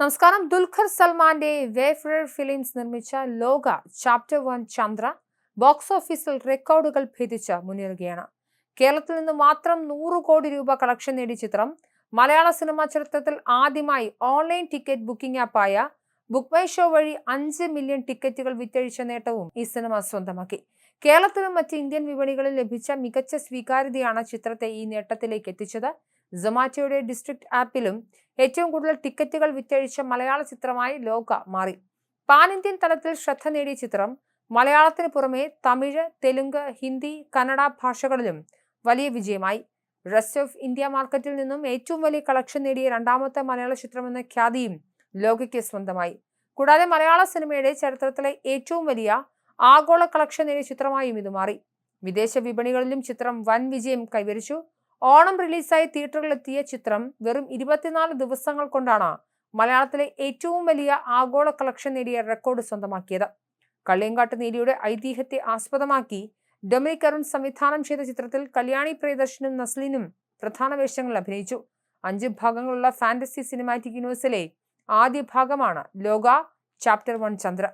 നമസ്കാരം. ദുൽഖർ സൽമാന്റെ Wayfarer films നിർമ്മിച്ച ലോക ചാപ്റ്റർ വൺ ചന്ദ്ര ബോക്സ് ഓഫീസിൽ റെക്കോർഡുകൾ ഭേദിച്ച് മുന്നേറുകയാണ്. കേരളത്തിൽ നിന്ന് മാത്രം നൂറ് കോടി രൂപ കളക്ഷൻ നേടിയ ചിത്രം മലയാള സിനിമാ ചരിത്രത്തിൽ ആദ്യമായി ഓൺലൈൻ ടിക്കറ്റ് ബുക്കിംഗ് ആപ്പായ ബുക്ക് മൈ ഷോ വഴി അഞ്ച് മില്യൺ ടിക്കറ്റുകൾ വിറ്റഴിച്ച നേട്ടവും ഈ സിനിമ സ്വന്തമാക്കി. കേരളത്തിലും മറ്റ് ഇന്ത്യൻ വിപണികളിൽ ലഭിച്ച മികച്ച സ്വീകാര്യതയാണ് ചിത്രത്തെ ഈ നേട്ടത്തിലേക്ക് എത്തിച്ചത്. സൊമാറ്റോയുടെ ഡിസ്ട്രിക്ട് ആപ്പിലും ഏറ്റവും കൂടുതൽ ടിക്കറ്റുകൾ വിറ്റഴിച്ച മലയാള ചിത്രമായി ലോക മാറി. പാൻ ഇന്ത്യൻ തലത്തിൽ ശ്രദ്ധ നേടിയ ചിത്രം മലയാളത്തിന് പുറമെ തമിഴ് തെലുങ്ക് ഹിന്ദി കന്നഡ ഭാഷകളിലും വലിയ വിജയമായി. റെസ്റ്റ് ഓഫ് ഇന്ത്യ മാർക്കറ്റിൽ നിന്നും ഏറ്റവും വലിയ കളക്ഷൻ നേടിയ രണ്ടാമത്തെ മലയാള ചിത്രമെന്ന ഖ്യാതിയും ലോകയ്ക്ക് സ്വന്തമായി. കൂടാതെ മലയാള സിനിമയുടെ ചരിത്രത്തിലെ ഏറ്റവും വലിയ ആഗോള കളക്ഷൻ നേടിയ ചിത്രമായും ഇത് മാറി. വിദേശ വിപണികളിലും ചിത്രം വൻ വിജയം കൈവരിച്ചു. ഓണം റിലീസായി തിയേറ്ററിലെത്തിയ ചിത്രം വെറും ഇരുപത്തിനാല് ദിവസങ്ങൾ കൊണ്ടാണ് മലയാളത്തിലെ ഏറ്റവും വലിയ ആഗോള കളക്ഷൻ നേടിയ റെക്കോർഡ് സ്വന്തമാക്കിയത്. കള്ളിയങ്കാട്ട് നീലിയുടെ ഐതിഹ്യത്തെ ആസ്പദമാക്കി ഡൊമിനിക് അരുൺ സംവിധാനം ചെയ്ത ചിത്രത്തിൽ കല്യാണി പ്രിയദർശനും നസ്ലിനും പ്രധാന വേഷങ്ങളിൽ അഭിനയിച്ചു. അഞ്ച് ഭാഗങ്ങളുള്ള ഫാന്റസി സിനിമാറ്റിക് യൂണിവേഴ്സിലെ ആദ്യ ഭാഗമാണ് ലോക ചാപ്റ്റർ വൺ ചന്ദ്ര.